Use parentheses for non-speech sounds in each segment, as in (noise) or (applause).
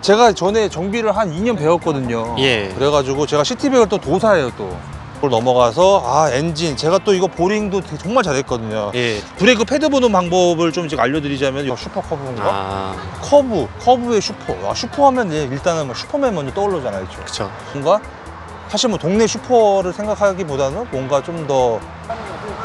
제가 전에 정비를 한 2년 배웠거든요. 예. 그래가지고 제가 시티백을 또 도사예요 또. 그걸 넘어가서 아 엔진 제가 또 이거 보링도 되게 정말 잘했거든요. 예. 브레이크 패드 보는 방법을 좀 이제 알려드리자면 이거 슈퍼 커브인가? 아, 커브, 커브의 슈퍼. 아, 슈퍼 하면 이제 일단은 뭐 슈퍼맨 먼저 떠오르잖아요. 그죠? 그쵸. 뭔가 사실 뭐 동네 슈퍼를 생각하기보다는 뭔가 좀더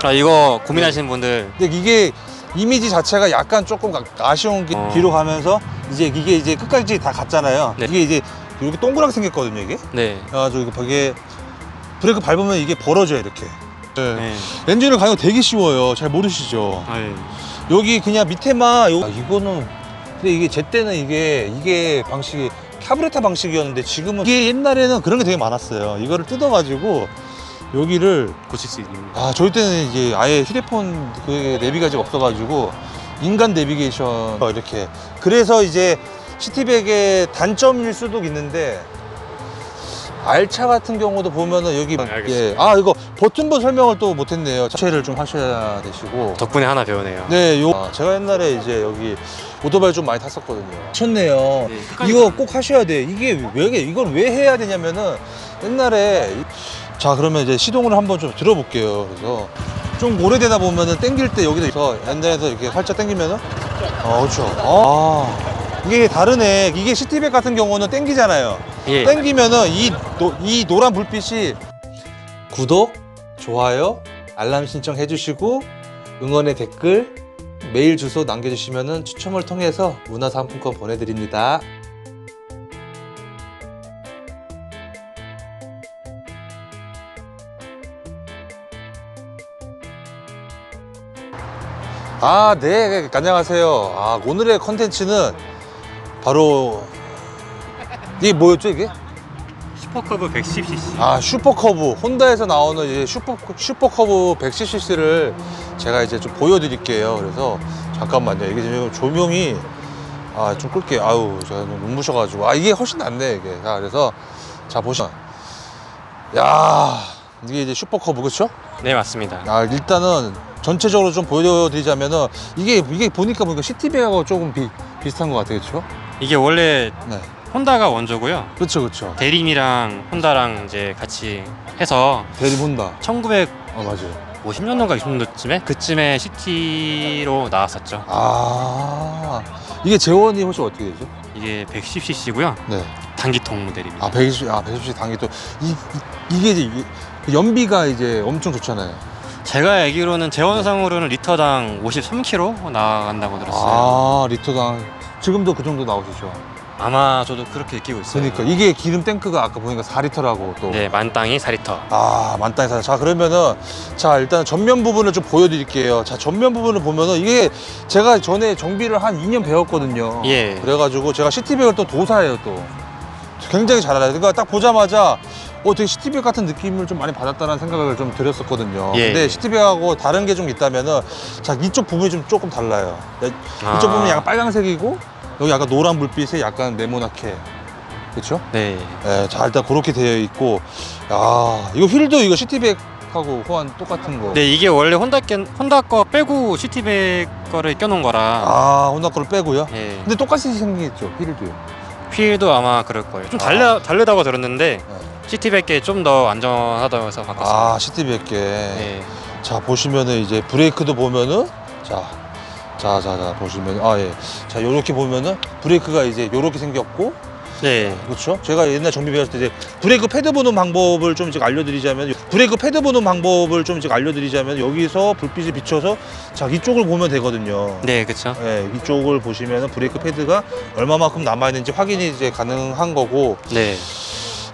아, 이거 고민하시는 분들 근데 이게 이미지 자체가 약간 조금 가- 아쉬운 게 어. 뒤로 가면서 이제 이게 이제 끝까지 다 갔잖아요. 네. 이게 이제 이렇게 동그랗게 생겼거든요, 이게. 네. 그래가지고 이거 벽에 브레이크 밟으면 이게 벌어져요, 이렇게. 네. 네. 엔진을 가는 거 되게 쉬워요. 잘 모르시죠? 아, 예. 여기 그냥 밑에만 요... 아, 이거는 근데 이게 제 때는 이게 이게 방식이 카브레타 방식이었는데 지금은 이게 옛날에는 그런 게 되게 많았어요. 이거를 뜯어가지고 여기를 고칠 수 있는. 아 저희 때는 이제 아예 휴대폰 그 내비가지가 없어가지고 인간 내비게이션 이렇게 그래서 이제 시티백의 단점일 수도 있는데 알차 같은 경우도 보면은 여기 아, 알겠습니다. 예. 아 이거 버튼번 설명을 또 못했네요. 자체를 좀 하셔야 되시고 덕분에 하나 배우네요. 네, 요 아, 제가 옛날에 이제 여기 오토바이 좀 많이 탔었거든요. 미쳤네요. 네, 이거 꼭 하셔야 돼. 이게 왜 이걸 왜 해야 되냐면은 옛날에 이- 자 그러면 이제 시동을 한번 좀 들어볼게요. 그래서 좀 오래되다 보면은 땡길 때 여기도 있어 엔진에서 이렇게 살짝 땡기면은 아 그렇죠. 아 이게 다르네. 이게 시티백 같은 경우는 땡기잖아요. 예. 땡기면은 이, 노, 이 노란 불빛이 구독, 좋아요, 알람 신청 해 주시고 응원의 댓글, 메일 주소 남겨주시면은 추첨을 통해서 문화상품권 보내드립니다. 아, 네, 안녕하세요. 아, 오늘의 컨텐츠는 바로 이게 뭐였죠, 이게? 슈퍼커브 110cc. 아 슈퍼커브 혼다에서 나오는 이제 슈퍼 슈퍼커브 110cc를 제가 이제 좀 보여드릴게요. 그래서 잠깐만요. 이게 지금 조명이 아 좀 끌게요. 아유 제가 좀 눈부셔가지고 아 이게 훨씬 낫네 이게. 자 그래서 자 보시면 야 이게 이제 슈퍼커브 그렇죠? 네, 맞습니다. 아 일단은 전체적으로 좀 보여드리자면은 이게 이게 보니까 보니까 시티백하고 조금 비, 비슷한 것 같아요, 그렇죠? 이게 원래 네, 혼다가 원조고요. 그렇죠, 그렇죠. 대림이랑 혼다랑 이제 같이 해서 대림 혼다. 1950년도인가 아 맞아요. 60년도쯤에 그쯤에 시티로 나왔었죠. 아 이게 재원이 혹시 어떻게 되죠? 이게 110cc고요. 네. 단기통 모델입니다. 아 120, 아 120씩 당기 또 이, 이, 게 이제 이- 그 연비가 이제 엄청 좋잖아요. 제가 알기로는 재원상으로는 리터당 53km 나간다고 들었어요. 아 리터당 지금도 그 정도 나오시죠? 아... 마 저도 그렇게 느끼고 있어요. 그러니까 이게 기름 탱크가 아까 보니까 4리터라고 또. 네, 만땅이 4리터. 아 만땅에 사. 자 그러면은 자 일단 전면 부분을 좀 보여드릴게요. 자 전면 부분을 보면은 이게 제가 전에 정비를 한 2년 배웠거든요. 예. 그래가지고 제가 시티백을 또 도사예요 또. 굉장히 잘 알아요. 그러니까 딱 보자마자 어 되게 시티백 같은 느낌을 좀 많이 받았다는 생각을 좀 들었었거든요. 예. 근데 시티백하고 다른 게 좀 있다면은 자 이쪽 부분이 좀 조금 달라요. 네, 이쪽 아. 부분이 약간 빨간색이고 여기 약간 노란 불빛에 약간 네모나게 그렇죠? 네. 예, 자 일단 그렇게 되어 있고 야 이거 휠도 이거 시티백 하고 호환 똑같은 거. 네, 이게 원래 혼다 께 혼다 거 빼고 시티백 거를 껴놓은 거라. 아 혼다 거를 빼고요. 예. 근데 똑같이 생겼죠 휠도요. 휠도 아마 그럴 거예요. 좀 아. 달려 다르다고 들었는데 네. 시티백게 좀더 안전하다고 해서 바꿨어요. 아 시티백게. 네. 자 보시면은 이제 브레이크도 보면은 자. 자, 자, 자, 보시면, 아, 예. 자, 요렇게 보면은 브레이크가 이제 요렇게 생겼고, 네. 그렇죠? 제가 옛날 정비 배웠을 때 이제 브레이크 패드 보는 방법을 좀 이제 알려드리자면, 브레이크 패드 보는 방법을 좀 이제 알려드리자면, 여기서 불빛이 비춰서, 자, 이쪽을 보면 되거든요. 네, 그렇죠. 예, 이쪽을 보시면은 브레이크 패드가 얼마만큼 남아 있는지 확인이 이제 가능한 거고, 네.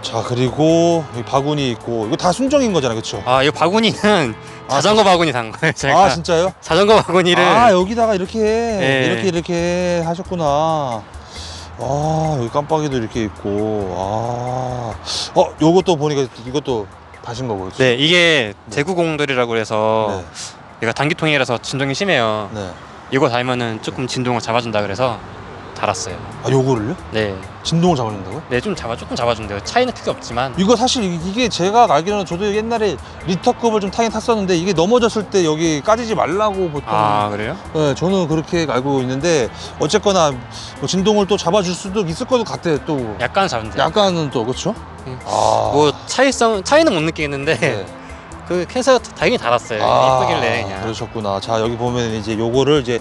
자, 그리고 여기 바구니 있고, 이거 다 순정인 거잖아요, 그렇죠? 아, 이 바구니는 자전거 바구니 산 거예요. 제가 아, 진짜요? 자전거 바구니를 아 여기다가 이렇게 예. 이렇게 이렇게 하셨구나. 아 여기 깜빡이도 이렇게 있고 아어 요것도 보니까 이것도 다신 거고 그치? 네, 이게 대구공돌이라고 해서 네. 얘가 단기통이라서 진동이 심해요. 네. 이거 달면은 조금 진동을 잡아준다 그래서 달았어요. 아 요거를요? 네. 진동을 잡아준다고요? 네, 좀 잡아 조금 잡아준대요. 차이는 크게 없지만 이거 사실 이- 이게 제가 알기로는 저도 옛날에 리터급을 좀 타긴 탔었는데 이게 넘어졌을 때 여기 까지지 말라고 보통 아, 그래요? 네, 저는 그렇게 알고 있는데 어쨌거나 뭐 진동을 또 잡아줄 수도 있을 것도 같아요 또 약간 잡은데. 약간은 또 그렇죠? 음. 아, 뭐 차이성 차이는 못 느끼겠는데 네. 그 캔서가 다행히 달았어요. 아, 이쁘길래 그냥. 그러셨구나. 자 여기 보면 이제 요거를 이제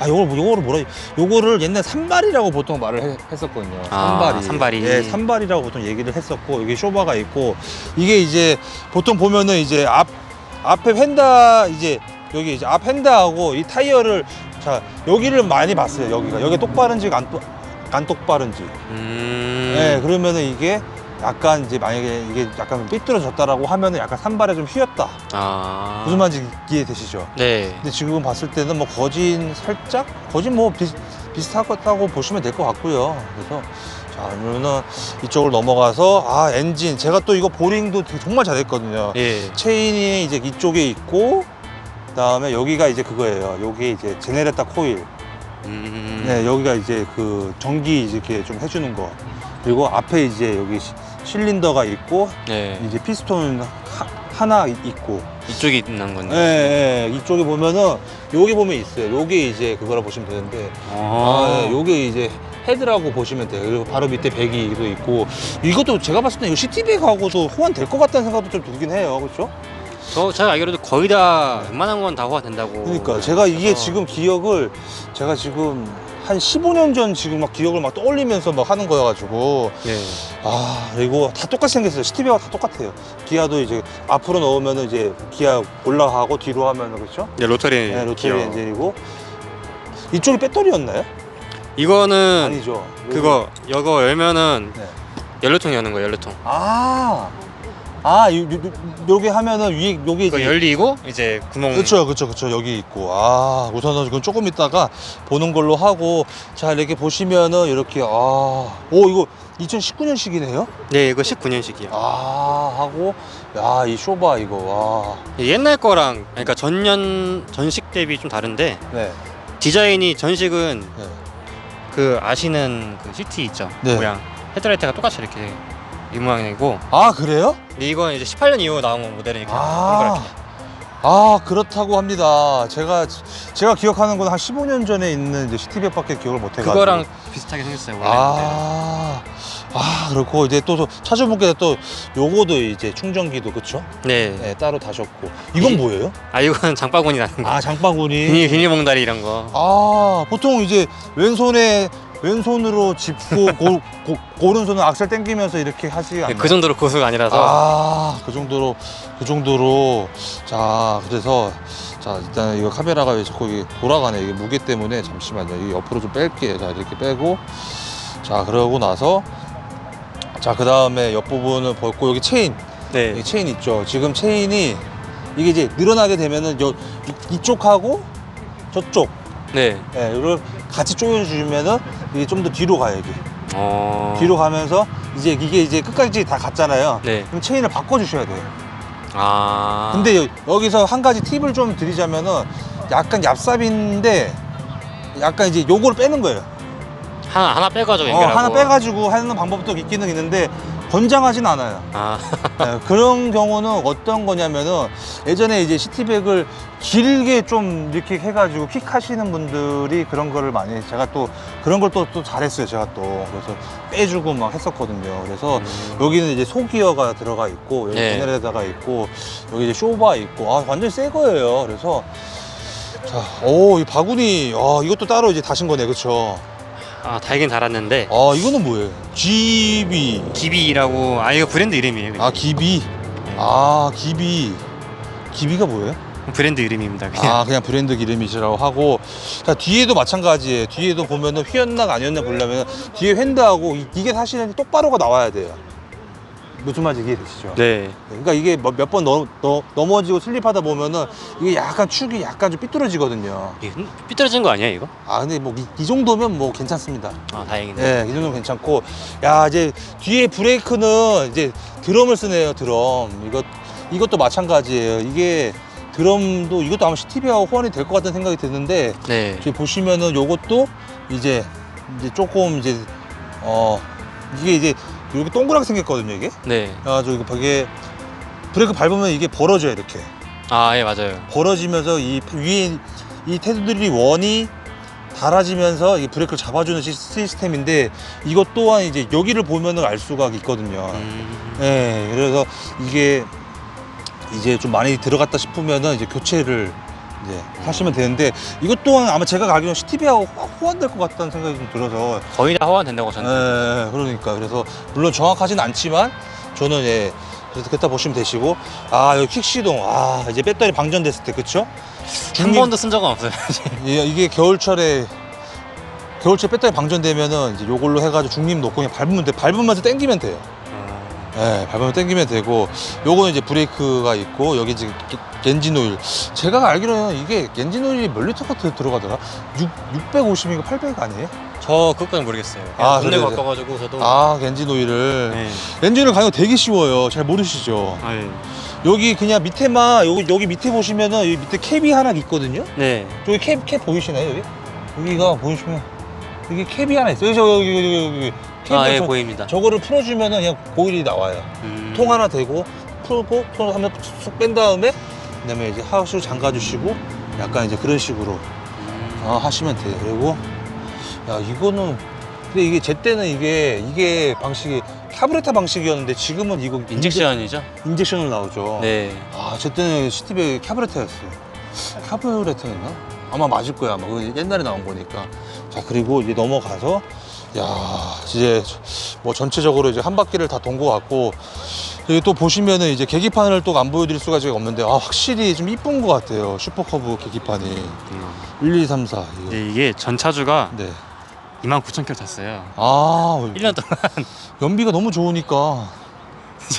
아 요걸 뭐- 요거를 뭐라 요거를 옛날 산발이라고 보통 말을 해- 했었거든요. 아, 산발이. 산발이. 예, 산발이라고 보통 얘기를 했었고 여기 쇼바가 있고 이게 이제 보통 보면은 이제 앞 앞에 휀다 이제 여기 이제 앞 휀다하고 이 타이어를 자 여기를 많이 봤어요. 여기가 여기 똑바른지 안, 똑- 안 똑바른지. 음. 예, 그러면은 이게 약간 이제 만약에 이게 약간 삐뚤어졌다라고 하면은 약간 산발에 좀 휘었다. 아. 무슨 말인지 이해되시죠? 네. 근데 지금 봤을 때는 뭐 거진 살짝 거진 뭐 비, 비슷하다고 보시면 될 것 같고요. 그래서 자 그러면은 이쪽을 넘어가서 아 엔진 제가 또 이거 보링도 되게 정말 잘했거든요. 예. 체인이 이제 이쪽에 있고 그다음에 여기가 이제 그거예요. 여기 이제 제네레타 코일. 음. 네 여기가 이제 그 전기 이제 이렇게 좀 해주는 거. 그리고 앞에 이제 여기 시- 실린더가 있고 네. 이제 피스톤 하, 하나 있고 이쪽이 있는 건데. 예, 예. 이쪽에 보면은 여기 보면 있어요. 요게 이제 그거라 보시면 되는데 아, 예, 요게 이제 헤드라고 보시면 돼요. 그리고 바로 밑에 배기도 있고 이것도 제가 봤을 때 이거 시티백하고도 호환 될 것 같다는 생각도 좀 들긴 해요. 그렇죠? 저 제가 알기로도 거의 다 웬만한 건 다 호화 된다고. 그러니까 제가 이게 어. 지금 기억을 제가 지금 한 15년 전 지금 막 기억을 막 떠올리면서 막 하는 거여가지고 네. 아 이거 다 똑같이 생겼어요. 시티백과 다 똑같아요. 기아도 이제 앞으로 넣으면은 이제 기아 올라가고 뒤로 하면은 그렇죠? 네, 로터리. 네, 로터리 기어. 엔진이고 이쪽이 배터리였나요? 이거는 아니죠. 그거 이거 열면은 네. 연료통 여는 거예요. 연료통. 아, 아, 요, 요, 요- 요게 하면은 위에 이거 이제 열리고 이제 구멍. 그렇죠, 그렇죠, 그렇죠. 여기 있고. 아, 우선은 그건 조금 있다가 보는 걸로 하고 자 이렇게 보시면은 이렇게 아, 오 이거 2019년식이네요. 네, 이거 19년식이요. 아 하고 야 이 쇼바 이거 옛날 거랑 그러니까 전년 전식 대비 좀 다른데 와, 네, 디자인이 전식은 네. 그 아시는 그 CT 있죠 네. 모양 헤드라이트가 똑같이 이렇게 이 모양이고 아 그래요? 근데 이건 이제 18년 이후 나온 모델이니까 아. 동그랗게 아 그렇다고 합니다. 제가 제가 기억하는 건 한 15년 전에 있는 이제 시티백밖에 기억을 못 해가지고. 그거랑 비슷하게 생겼어요 원래 모델은 아, 아 그렇고 이제 또 차주분께서 또 요거도 이제 충전기도 그쵸? 네. 네 따로 다셨고 이건 이- 뭐예요? 아 이건 장바구니 나는 거 아 장바구니. 비닐 비닐봉다리 이런 거 아 보통 이제 왼손에 왼손으로 짚고 고, 고, 오른손은 악셀 당기면서 이렇게 하지 않나요? 그 정도로 고수가 아니라서. 아 그 정도로 그 정도로. 자 그래서 자 일단 이거 카메라가 왜 자꾸 이게 돌아가네 이게 무게 때문에. 잠시만요. 이 옆으로 좀 뺄게요 자 이렇게 빼고. 자 그러고 나서 자 그 다음에 옆부분을 벗고 여기 체인. 네. 여기 체인 있죠. 지금 체인이 이게 이제 늘어나게 되면은 요 이, 이쪽하고 저쪽. 네. 예, 이걸 같이 조여주면은 이게 좀 더 뒤로 가요 이게 어... 뒤로 가면서 이제 이게 이제 끝까지 다 갔잖아요 네. 그럼 체인을 바꿔주셔야 돼요 아. 근데 여- 여기서 한 가지 팁을 좀 드리자면은 약간 얍삽인데 약간 이제 요거를 빼는 거예요. 하나 하나 빼가지고 어, 연결하고. 하나 빼가지고 하는 방법도 있기는 있는데 권장하진 않아요. 아. 네, 그런 경우는 어떤 거냐면은 예전에 이제 시티백을 길게 좀 이렇게 해가지고 퀵 하시는 분들이 그런 거를 많이 제가 또 그런 걸 또 또 잘했어요. 제가 또 그래서 빼주고 막 했었거든요. 그래서 음. 여기는 이제 소기어가 들어가 있고 여기 네. 제네레다가 있고 여기 이제 쇼바 있고 아 완전 새 거예요. 그래서 자, 오, 이 바구니 아 이것도 따로 이제 다신 거네, 그렇죠? 아 달긴 달았는데 아 이거는 뭐예요? GB 기비라고 아 이거 브랜드 이름이에요. 그냥. 아 기비 아 기비 기비가 뭐예요? 브랜드 이름입니다. 그냥. 아 그냥 브랜드 기름이시라고 하고 자 뒤에도 마찬가지예요. 뒤에도 보면은 휘었나 아니었나 보려면 뒤에 휀드하고 이- 이게 사실은 똑바로가 나와야 돼요. 무슨 말인지 이해되시죠? 네. 그러니까 이게 몇 번 넘어지고 슬립하다 보면은 이게 약간 축이 약간 좀 삐뚤어지거든요. 이게 삐뚤어진 거 아니야 이거? 아 근데 뭐 이 정도면 뭐 괜찮습니다. 아 다행이네. 네, 이 정도면 괜찮고 야 이제 뒤에 브레이크는 이제 드럼을 쓰네요 드럼 이것 이것도 마찬가지예요. 이게 드럼도 이것도 아마 CTV하고 호환이 될 것 같다는 생각이 드는데 네. 저기 보시면은 요것도 이제 이제 조금 이제 어 이게 이제 이렇게 동그랗게 생겼거든요 이게 네. 그래가지고 이거 이게 브레이크 밟으면 이게 벌어져요 이렇게 아, 예, 맞아요. 벌어지면서 이 위에 이 테두리 원이 닳아지면서 이 브레이크를 잡아주는 시- 시스템인데 이것 또한 이제 여기를 보면은 알 수가 있거든요. 음. 예, 그래서 이게 이제 좀 많이 들어갔다 싶으면은 이제 교체를 이제 하시면 되는데 이것 또한 아마 제가 가기로는 CTV하고 호환될 것 같다는 생각이 좀 들어서 거의 다 호환된다고 저는. 예, 그러니까 그래서 물론 정확하진 않지만 저는 예 그래서 그렇다 보시면 되시고 아 여기 킥시동 아 이제 배터리 방전됐을 때 그쵸? 한 중립- 번도 쓴 적은 없어요. 이- (laughs) 이게 겨울철에 겨울철 배터리 방전되면은 이제 요걸로 해가지고 중립 놓고 그냥 밟으면 돼 밟으면서 당기면 돼요. 예, 밟으면 당기면 되고 요거는 이제 브레이크가 있고 여기 게- 엔진 오일 제가 알기로는 이게 엔진 오일이 몇 리터가 들- 들어가더라 6, 650인가 800 아니에요? 저 그것까지 모르겠어요. 아, 아, 동네 그래요? 가까워가지고 저도. 아 엔진 오일을 네. 엔진을 가는 거 되게 쉬워요 잘 모르시죠 아, 예. 여기 그냥 밑에만 여기, 여기 밑에 보시면은 여기 밑에 캡이 하나 있거든요 네. 저기 캡, 캡 보이시나요 여기? 여기가 보이시면 여기 캡이 하나 있어요 여기 여기 여기 여기, 여기 캡이 아, 예, 저, 보입니다. 저거를 풀어주면은 그냥 오일이 나와요 음. 통 하나 대고 풀고 통 한번 쑥 뺀 다음에 그다음에 이제 하우스 잠가주시고 약간 이제 그런 식으로 음. 어, 하시면 돼요 그리고 야 이거는 근데 이게 제 때는 이게 이게 방식이 카브레타 방식이었는데 지금은 이거 인젝션이죠? 인젝, 션으로 나오죠 네. 아, 제 때는 시티백 캐브레타였어요. 캐브레타였나? 아마 맞을 거야. 아마 그 옛날에 나온 거니까. 자, 그리고 이제 넘어가서, 야, 이제 뭐 전체적으로 이제 한 바퀴를 다 돈 것 같고, 여기 또 보시면은 이제 계기판을 또 안 보여드릴 수가 지금 없는데, 아, 확실히 좀 이쁜 것 같아요. 슈퍼커브 계기판이. 1, 2, 3, 4. 이거. 네, 이게 전 차주가 네. 29,000km 탔어요. 아, 1년 동안 (laughs) 연비가 너무 좋으니까.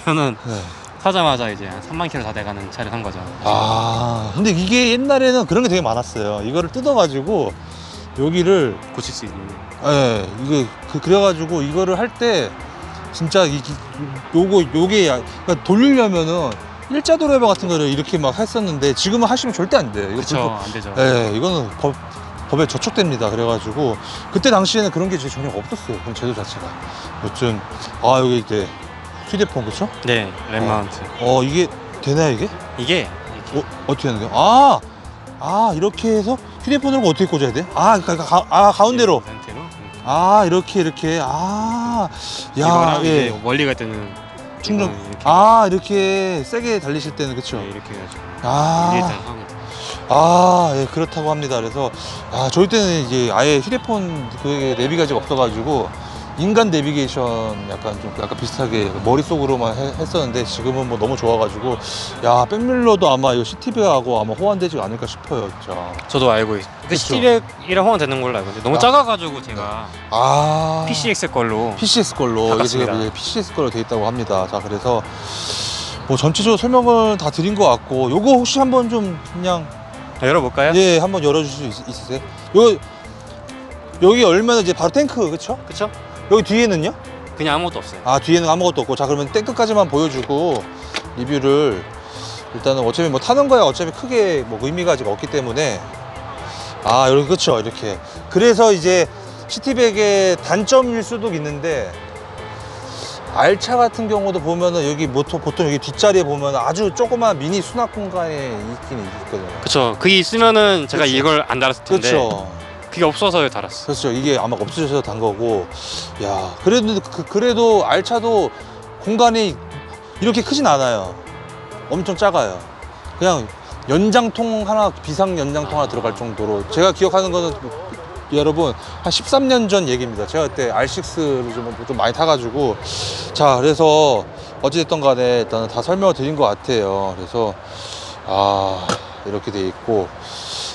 저는 네. 사자마자 이제 한 3만 킬로 다 돼가는 차를 산 거죠. 아, 근데 이게 옛날에는 그런 게 되게 많았어요. 이거를 뜯어가지고, 여기를 고칠 수 있는. 예, 이게 그, 그래가지고 이거를 할 때 진짜 이, 이- 요거 요게 야- 그러니까 돌리려면은 일자 드라이버 같은 거를 이렇게 막 했었는데 지금은 하시면 절대 안 돼요. 이거 그쵸, 안 되죠. 예, 이거는 법, 법에 저촉됩니다. 그래가지고 그때 당시에는 그런 게 전혀 없었어요. 그런 제도 자체가. 여튼 아 여기 이제 휴대폰 그쵸? 네, 랩마운트. 어 이게 되나요 이게? 이게 어, 어떻게 하는 거야? 아, 아 이렇게 해서 휴대폰으로 어떻게 꽂아야 돼? 아, 가, 가, 아 가운데로. 상태로. 아 이렇게 이렇게 아, 야, 이거랑 예, 이제 멀리 갈 때는 충전. 이거는 이렇게 아 이렇게 세게 달리실 때는 그쵸? 네, 이렇게 해가지고 아, 일단 하고. 아, 예, 그렇다고 합니다. 그래서 아 저희 때는 이제 아예 휴대폰 그 내비가지가 없어가지고 인간 내비게이션 약간 좀 약간 비슷하게 머릿속으로만 해- 했었는데 지금은 뭐 너무 좋아가지고 야 백밀러도 아마 이거 CTV하고 아마 호환되지 않을까 싶어요, 진짜. 저도 알고 있어요. 그 그쵸. CT백이랑 호환 되는 걸로 알고 있는데 너무 아. 작아가지고 제가 아, PCX 걸로 PCS 걸로 이게 바꿨습니다. 지금 PCS 걸로 돼 있다고 합니다. 자 그래서 뭐 전체적으로 설명을 다 드린 것 같고 요거 혹시 한번 좀 그냥 열어볼까요? 예 한번 열어주실 수 있, 있으세요? 요 여기 열면 이제 바로 탱크 그쵸? 그쵸? 여기 뒤에는요? 그냥 아무것도 없어요. 아 뒤에는 아무것도 없고 자 그러면 탱크까지만 보여주고 리뷰를 일단은 어차피 뭐 타는 거야 어차피 크게 뭐 의미가 아직 없기 때문에 아 이렇게 그쵸 이렇게 그래서 이제 시티백의 단점일 수도 있는데 알차 같은 경우도 보면은 여기 모토 보통 여기 뒷자리에 보면 아주 조그만 미니 수납 공간에 있긴 있거든요. 그쵸. 그게 있으면은 제가 그쵸. 이걸 안 달았을 텐데 그렇죠. 그게 없어서 달았어. 그렇죠. 이게 아마 없으셔서 단 거고, 야 그래도 그, 그래도 알차도 공간이 이렇게 크진 않아요. 엄청 작아요. 그냥 연장통 하나 비상 연장통 하나 들어갈 정도로 제가 기억하는 거는 여러분 한 13년 전 얘기입니다. 제가 그때 R6를 좀, 좀 많이 타가지고 자 그래서 어찌됐든 간에 일단은 다 설명을 드린 것 같아요. 그래서 아 이렇게 돼 있고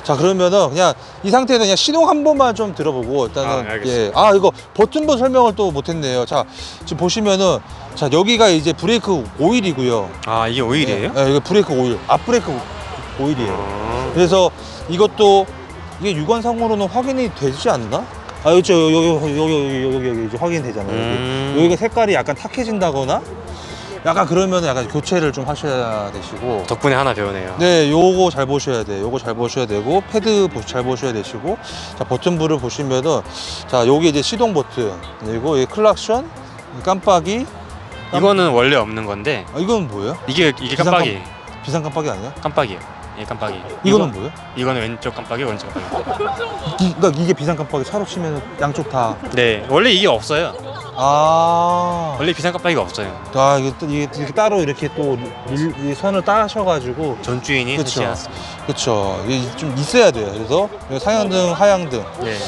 자 그러면은 그냥 이 상태에서 그냥 시동 한 번만 좀 들어보고 아, 일단은 네, 알겠습니다. 예. 아 이거 버튼번 설명을 또 못했네요. 자 지금 보시면은 자 여기가 이제 브레이크 오일이고요. 아 이게 오일이에요? 예, 이거 브레이크 오일, 앞 브레이크 오일이에요. 아, 그래서 이것도 이게 유관상으로는 확인이 되지 않나? 아 여기 여기 여기 여기 여기 여기 여기 이제 확인되잖아요. 여기. 음. 여기가 색깔이 약간 탁해진다거나 약간 그러면 약간 교체를 좀 하셔야 되시고 덕분에 하나 배우네요. 네, 요거 잘 보셔야 돼. 요거 잘 보셔야 되고 패드 보- 잘 보셔야 되시고 자 버튼부를 보시면은 자 요게 이제 시동 버튼 그리고 이 클락션 이 깜빡이 이거는 원래 없는 건데 아, 이건 뭐예요? 이게 이게 비상 깜빡이 비상 깜빡이 아니야? 깜빡이에요. 예, 깜빡이. 이거는 이거, 뭐예요? 이거는 왼쪽 깜빡이, 오른쪽 깜빡이. 이, 그러니까 이게 비상 깜빡이 차로 치면 양쪽 다 네, 원래 이게 없어요. 아, 원래 비상 깜빡이가 없어요. 아 이게, 또- 이게 이렇게 따로 이렇게 또 일- 이 선을 따셔가지고 전 주인이 그쵸. 설치해 놨습니다. 그쵸 이게 좀 있어야 돼요. 그래서 여기 상향등, 하향등 네.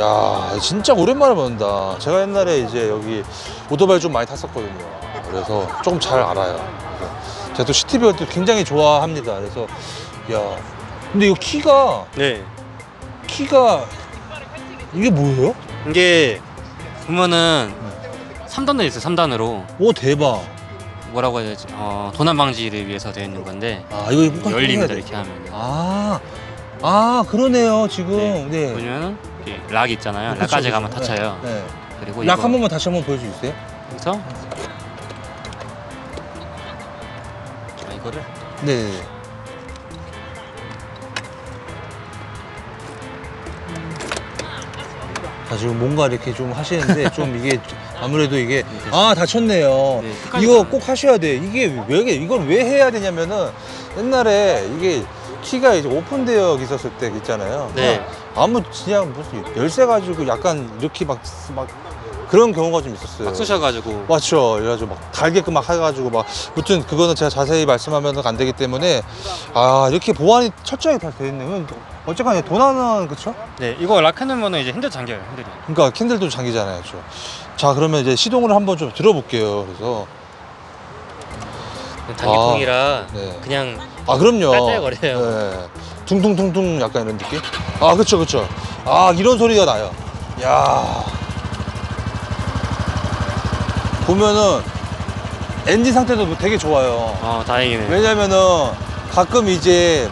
야 진짜 오랜만에 본다 제가 옛날에 이제 여기 오토바이 좀 많이 탔었거든요 그래서 조금 잘 알아요 그래서 제가 또 시티비를 또 굉장히 좋아합니다 그래서 야 근데 이거 키가 네. 키가 이게 뭐예요? 이게 보면은 3단도 있어요. 3단으로 오 대박 뭐라고 해야 되지? 어, 도난 방지를 위해서 되어 있는 건데 아 이거 꼭 해야 열립니다 돼. 이렇게 하면. 아, 아 그러네요 지금 네, 보면은 이렇게 락 있잖아요. 그쵸, 락까지 그쵸. 가면 닫혀요. 네. 그리고 락 이거 한 번만 다시 한 번 보여줄 수 있어요? 여기서 자, 이거를 네. 자 지금 뭔가 이렇게 좀 하시는데 좀 이게 (laughs) 아무래도 이게 아 다쳤네요. 네, 끝까지 이거. 꼭 하셔야 돼. 이게 왜 이걸 왜 해야 되냐면은 옛날에 이게 키가 이제 오픈되어 있었을 때 있잖아요. 네. 아무 그냥 무슨 열쇠 가지고 약간 이렇게 막 막 그런 경우가 좀 있었어요. 막 쑤셔가지고 맞죠. 그래가지고 막 달게끔 막 해가지고 막 무튼 그거는 제가 자세히 말씀하면 안 되기 때문에 아 이렇게 보안이 철저하게 다 돼 있네요. 어쨌거나 도난은 그쵸? 네 이거 락 해놓으면 이제 핸들 잠겨요 핸들이 그러니까 캔들도 잠기잖아요. 그쵸? 자 그러면 이제 시동을 한번 좀 들어볼게요. 그래서 단기통이라 네. 그냥 아 그럼요. 깔깔거려요. 네. 둥둥둥둥 약간 이런 느낌? 아 그쵸 그쵸. 아 이런 소리가 나요. 야 보면은 엔진 상태도 되게 좋아요. 어 다행이네 왜냐면은 가끔 이제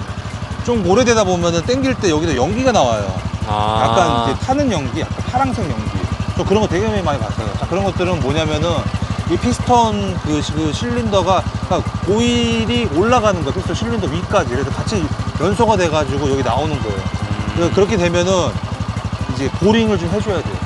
좀 오래되다 보면은 땡길 때 여기서 연기가 나와요. 아 약간 이제 타는 연기, 약간 파랑색 연기. 저 그런 거 되게 많이 봤어요. 자, 그런 것들은 뭐냐면은 이 피스톤 그, 시- 그 실린더가 오일이 올라가는 거예요. 피스톤 실린더 위까지. 그래서 같이 연소가 돼가지고 여기 나오는 거예요. 그래서 그렇게 되면은 이제 보링을 좀 해줘야 돼요.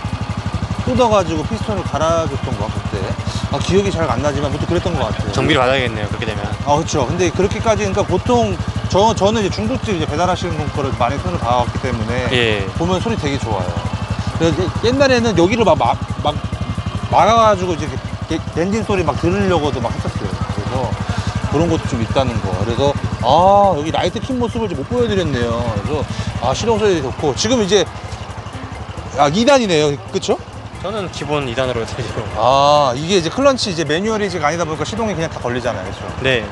뜯어가지고 피스톤을 갈아줬던 거 그때. 아 기억이 잘 안 나지만 아무튼 그랬던 것 같아요. 정비를 받아야겠네요 그렇게 되면 아 그렇죠. 근데 그렇게까지 그러니까 보통 저 저는 이제 중국집 이제 배달하시는 거를 많이 손을 봐왔기 때문에 예 보면 소리 되게 좋아요. 옛날에는 여기를 막, 막, 막 막아가지고 이제 게- 엔진 소리 막 들으려고도 막 했었어요. 그래서 그런 것도 좀 있다는 거. 그래서 아 여기 라이트 킨 모습을 이제 못 보여드렸네요. 그래서 아 시동 소리 좋고 지금 이제 아 2단이네요. 그쵸? 저는 기본 2단으로 되죠 아 이게 이제 클런치 이제 매뉴얼이 지금 아니다 보니까 시동이 그냥 다 걸리잖아요. 그렇죠? 네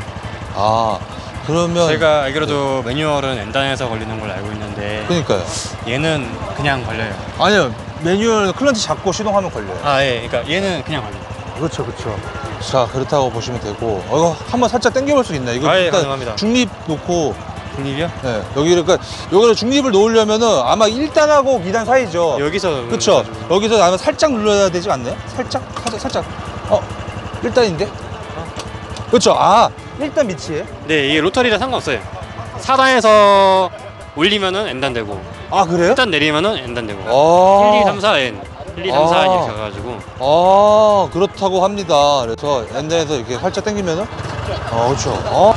아 그러면 제가 알기로도 매뉴얼은 N단에서 걸리는 걸로 알고 있는데 그러니까요. 얘는 그냥 걸려요 아니요 매뉴얼 클런치 잡고 시동하면 걸려요. 아 예 그러니까 얘는 그냥 걸려요 그렇죠, 그렇죠. 자 그렇다고 보시면 되고 어, 이거 한번 살짝 당겨볼 수 있나요? 이거 아, 예, 일단 가능합니다. 중립 놓고 중립이요? 네, 여기를 그러니까 여기를 중립을 놓으려면은 아마 1단하고 2단 사이죠. 여기서 그렇죠. 가지고. 여기서 아마 살짝 눌러야 되지 않나요? 살짝, 살짝, 살짝. 어, 1단인데? 그렇죠. 아, 1단 밑이에요? 네 이게 로터리라 상관없어요 4단에서 올리면은 N단 되고 아 그래요? 1단 내리면은 N단 되고 아, 1, 2, 3, 4, N 1, 2, 3, 4 아. 이렇게 가가지고 아 그렇다고 합니다. 그래서 엔드에서 이렇게 살짝 당기면은 어 그렇죠. 어.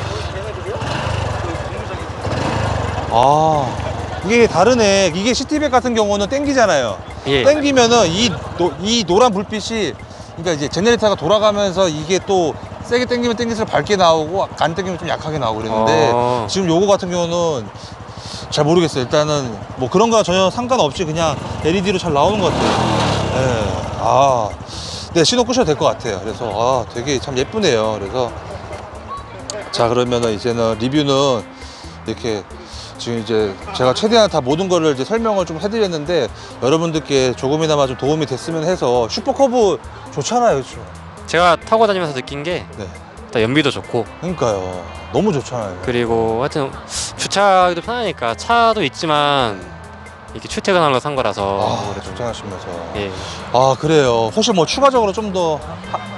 아 이게 다르네. 이게 시티백 같은 경우는 땡기잖아요. 예. 땡기면은 이, 노, 이 노란 불빛이 그러니까 이제 제네레이터가 돌아가면서 이게 또 세게 땡기면 땡길수록 밝게 나오고 안 땡기면 좀 약하게 나오고 그랬는데 어. 지금 요거 같은 경우는 잘 모르겠어요. 일단은 뭐 그런 거 전혀 상관없이 그냥 LED로 잘 나오는 것 같아요. 예. 아, 네, 신호 끄셔도 될 것 같아요. 그래서 아, 되게 참 예쁘네요. 그래서 자, 그러면은 이제는 리뷰는 이렇게 지금 이제 제가 최대한 다 모든 거를 이제 설명을 좀 해드렸는데 여러분들께 조금이나마 좀 도움이 됐으면 해서 슈퍼커브 좋잖아요, 그렇죠? 제가 타고 다니면서 느낀 게 네. 일단 연비도 좋고 그러니까요. 너무 좋잖아요. 그리고 하여튼 주차하기도 편하니까 차도 있지만 이렇게 출퇴근하러 산 거라서 아, 아무래도 출퇴근하시면서. 예. 아, 그래요. 혹시 뭐 추가적으로 좀 더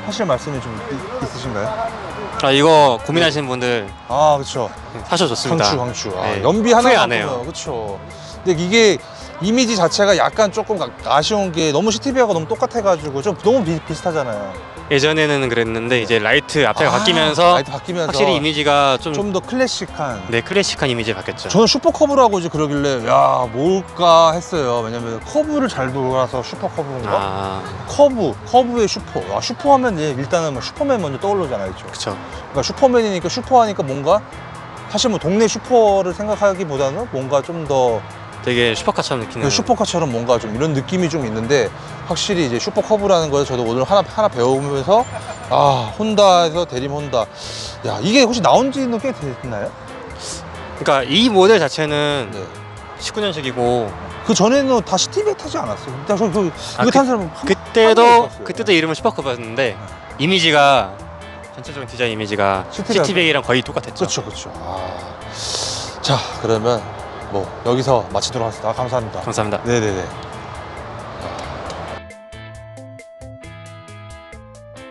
하실 말씀이 좀 있- 있으신가요? 아 이거 고민하시는 분들 아, 그렇죠. 사셔도 좋습니다. 강추, 강추. 아, 네. 연비 후회 하나 안 해요. 그렇죠. 근데 이게 이미지 자체가 약간 조금 가- 아쉬운 게 너무 시티비아가 너무 똑같아가지고 좀 너무 비, 비슷하잖아요. 예전에는 그랬는데 이제 라이트 앞에 가 아, 바뀌면서 라이트 바뀌면서 확실히 이미지가 좀, 좀 더 클래식한. 네, 클래식한 이미지 바뀌었죠. 저는 슈퍼 커브라고 이제 그러길래 야 뭘까 했어요. 왜냐면 커브를 잘 돌아서 슈퍼 커브인가? 아, 커브, 커브의 슈퍼. 아, 슈퍼 하면 이제 일단은 뭐 슈퍼맨 먼저 떠오르잖아요. 그죠? 그쵸. 그러니까 슈퍼맨이니까 슈퍼 하니까 뭔가 사실 뭐 동네 슈퍼를 생각하기보다는 뭔가 좀 더 되게 슈퍼카처럼 느끼는. 그 슈퍼카처럼 뭔가 좀 이런 느낌이 좀 있는데 확실히 이제 슈퍼커브라는 걸 저도 오늘 하나 하나 배우면서 아 혼다에서 대림 혼다 야 이게 혹시 나온 지는 꽤 됐나요? 그러니까 이 모델 자체는 네. 19년식이고 그 전에는 다 시티백 타지 않았어요? 일단 저, 저 아, 이거 그- 탄 사람은 한- 한 명도 그때도 없었어요. 그때도 이름은 슈퍼카였는데 이미지가 전체적인 디자인 이미지가 시티백. 시티백이랑 거의 똑같았죠. 그렇죠 그렇죠 아. 자 그러면 뭐 여기서 마치도록 하겠습니다. 아, 감사합니다. 감사합니다. 네네네